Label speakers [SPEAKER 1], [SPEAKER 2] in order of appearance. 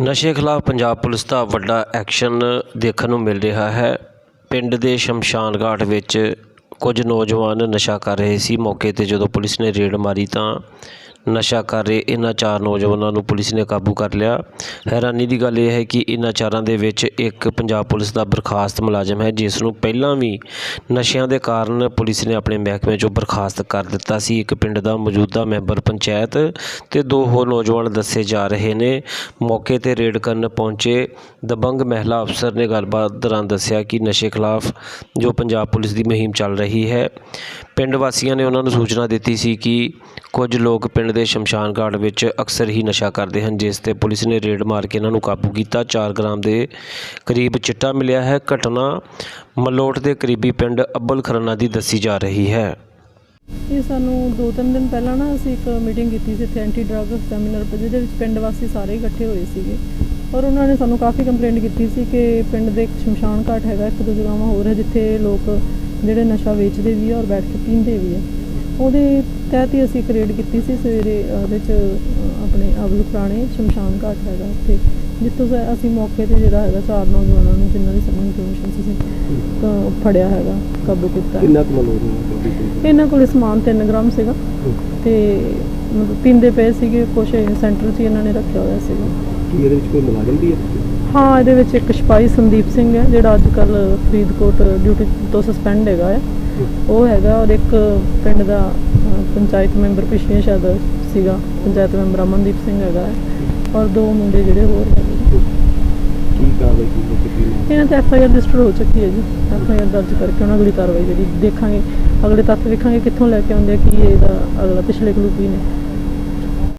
[SPEAKER 1] ਨਸ਼ੇ ਖਿਲਾਫ ਪੰਜਾਬ ਪੁਲਿਸ ਦਾ ਵੱਡਾ ਐਕਸ਼ਨ ਦੇਖਣ ਨੂੰ ਮਿਲ ਰਿਹਾ ਹੈ। ਪਿੰਡ ਦੇ ਸ਼ਮਸ਼ਾਨ ਘਾਟ ਵਿੱਚ ਕੁਝ ਨੌਜਵਾਨ ਨਸ਼ਾ ਕਰ ਰਹੇ ਸੀ। ਮੌਕੇ ਤੇ ਜਦੋਂ ਪੁਲਿਸ ਨੇ ਰੇਡ ਮਾਰੀ ਤਾਂ ਨਸ਼ਾ ਕਰ ਰਹੇ ਇਹਨਾਂ ਚਾਰ ਨੌਜਵਾਨਾਂ ਨੂੰ ਪੁਲਿਸ ਨੇ ਕਾਬੂ ਕਰ ਲਿਆ। ਹੈਰਾਨੀ ਦੀ ਗੱਲ ਇਹ ਹੈ ਕਿ ਇਹਨਾਂ ਚਾਰਾਂ ਦੇ ਵਿੱਚ ਇੱਕ ਪੰਜਾਬ ਪੁਲਿਸ ਦਾ ਬਰਖਾਸਤ ਮੁਲਾਜ਼ਮ ਹੈ, ਜਿਸ ਨੂੰ ਪਹਿਲਾਂ ਵੀ ਨਸ਼ਿਆਂ ਦੇ ਕਾਰਨ ਪੁਲਿਸ ਨੇ ਆਪਣੇ ਮਹਿਕਮੇ 'ਚੋਂ ਬਰਖਾਸਤ ਕਰ ਦਿੱਤਾ ਸੀ। ਇੱਕ ਪਿੰਡ ਦਾ ਮੌਜੂਦਾ ਮੈਂਬਰ ਪੰਚਾਇਤ ਤੇ ਦੋ ਹੋਰ ਨੌਜਵਾਨ ਦੱਸੇ ਜਾ ਰਹੇ ਨੇ। ਮੌਕੇ ਤੇ ਰੇਡ ਕਰਨ ਪਹੁੰਚੇ ਦਬੰਗ ਮਹਿਲਾ ਅਫਸਰ ਨੇ ਗੱਲਬਾਤ ਦੌਰਾਨ ਦੱਸਿਆ ਕਿ ਨਸ਼ੇ ਖਿਲਾਫ ਜੋ ਪੰਜਾਬ ਪੁਲਿਸ ਦੀ ਮੁਹਿੰਮ ਚੱਲ ਰਹੀ ਹੈ, ਪਿੰਡ ਵਾਸੀਆਂ ਨੇ ਉਹਨਾਂ ਨੂੰ ਸੂਚਨਾ ਦਿੱਤੀ ਸੀ ਕਿ ਕੁਝ ਲੋਕ ਪਿੰਡ ਦੇ ਸ਼ਮਸ਼ਾਨ ਘਾਟ ਵਿੱਚ ਅਕਸਰ ਹੀ ਨਸ਼ਾ ਕਰਦੇ ਹਨ, ਜਿਸ ਤੇ ਪੁਲਿਸ ਨੇ ਰੇਡ ਮਾਰ ਕੇ ਇਹਨਾਂ ਨੂੰ ਕਾਬੂ ਕੀਤਾ। 4 ਗ੍ਰਾਮ ਦੇ ਕਰੀਬ ਚਿੱਟਾ ਮਿਲਿਆ ਹੈ। ਘਟਨਾ ਮਲੋਟ ਦੇ ਕਰੀਬੀ ਪਿੰਡ ਅੱਬਲ ਖਰਨਾ ਦੀ ਦੱਸੀ ਜਾ ਰਹੀ ਹੈ।
[SPEAKER 2] ਇਹ ਸਾਨੂੰ ਦੋ ਤਿੰਨ ਦਿਨ ਪਹਿਲਾਂ ਨਾ ਅਸੀਂ ਇੱਕ ਮੀਟਿੰਗ ਕੀਤੀ ਸੀ ਇੱਥੇ ਐਂਟੀ ਡਰੱਗ ਸੈਮੀਨਾਰ ਤੇ, ਜਿਹਦੇ ਵਿੱਚ ਪਿੰਡ ਵਾਸੀ ਸਾਰੇ ਇਕੱਠੇ ਹੋਏ ਸੀਗੇ। ਔਰ ਉਹਨਾਂ ਨੇ ਸਾਨੂੰ ਕਾਫੀ ਕੰਪਲੇਂਟ ਕੀਤੀ ਸੀ ਕਿ ਪਿੰਡ ਦੇ ਇੱਕ ਸ਼ਮਸ਼ਾਨ ਘਾਟ ਹੈਗਾ, ਇੱਕ ਦੋ ਜਗ੍ਹਾਵਾਂ ਹੋਰ ਹੈ, ਜਿੱਥੇ ਲੋਕ ਜਿਹੜੇ ਨਸ਼ਾ ਵੇਚਦੇ ਵੀ ਆ ਔਰ ਬੈਠ ਕੇ ਪੀਂਦੇ ਵੀ ਆ। ਉਹਦੇ ਤਹਿਤ ਹੀ ਅਸੀਂ ਰੇਡ ਕੀਤੀ ਸੀ ਸਵੇਰੇ ਉਹਦੇ ਚ ਆਪਣੇ ਅਬਲ ਪੁਰਾਣੇ ਸ਼ਮਸ਼ਾਨ ਘਾਟ ਹੈਗਾ ਉੱਥੇ ਜਿੱਥੋਂ ਸ- ਅਸੀਂ ਮੌਕੇ ਤੇ ਜਿਹੜਾ ਹੈਗਾ ਚਾਰ ਨੌਜਵਾਨਾਂ ਨੂੰ ਜਿਨ੍ਹਾਂ ਦੀ ਸਾਨੂੰ ਇਨਫੋਰਮੇਸ਼ਨ ਸੀ ਤਾਂ ਫੜਿਆ ਹੈਗਾ ਕਾਬੂ ਕੀਤਾ
[SPEAKER 3] ਕਿੰਨਾ ਕੁ ਮਲੋੜ ਹੈ
[SPEAKER 2] ਇਹਨਾਂ ਕੋਲ ਸਮਾਨ 3 ਗ੍ਰਾਮ ਸੀਗਾ ਤੇ ਮਤਲਬ ਪੀਂਦੇ ਪਏ ਸੀਗੇ ਕੁਛ ਸੈਂਟਰ 'ਚ ਹੀ ਇਹਨਾਂ ਨੇ ਰੱਖਿਆ ਹੋਇਆ ਸੀਗਾ।
[SPEAKER 3] ਕੀ ਇਹਦੇ ਵਿੱਚ ਕੋਈ ਮੁਲਾਜ਼ਮ ਵੀ ਹੈ?
[SPEAKER 2] ਹਾਂ ਇਹਦੇ ਵਿੱਚ ਇੱਕ ਸਿਪਾਹੀ ਸੰਦੀਪ ਸਿੰਘ ਹੈ ਜਿਹੜਾ ਅੱਜ ਕੱਲ ਫਰੀਦਕੋਟ ਡਿਊਟੀ ਤੋਂ ਸਸਪੈਂਡ ਹੈਗਾ ਹੈ ਉਹ ਹੈਗਾ ਔਰ ਇੱਕ ਪਿੰਡ ਦਾ ਪੰਚਾਇਤ ਮੈਂਬਰ ਪਿਛਲੇ ਸ਼ਾਇਦ ਸੀਗਾ ਪੰਚਾਇਤ ਮੈਂਬਰ ਅਮਨਦੀਪ ਸਿੰਘ ਹੈਗਾ ਔਰ ਦੋ ਮੁੰਡੇ ਜਿਹੜੇ ਹੋਰ ਹੈਗੇ।
[SPEAKER 3] ਕੀ ਕਾਰਵਾਈ ਕੀਤੀ ਮਾਰ
[SPEAKER 2] ਇਹਨਾਂ ਤੇ ਐਫ ਆਈ ਆਰ ਰਜਿਸਟਰ ਹੋ ਚੁੱਕੀ ਹੈ ਜੀ। ਐਫ ਆਈ ਆਰ ਦਰਜ ਕਰਕੇ ਉਹਨਾਂ ਅਗਲੀ ਕਾਰਵਾਈ ਜਿਹੜੀ ਦੇਖਾਂਗੇ। ਅਗਲੇ ਤੱਥ ਵੇਖਾਂਗੇ ਕਿੱਥੋਂ ਲੈ ਕੇ ਆਉਂਦੇ ਆ ਕੀ ਇਹਦਾ ਅਗਲਾ ਪਿਛਲੇ ਕਲੂ ਕੀ ਨੇ।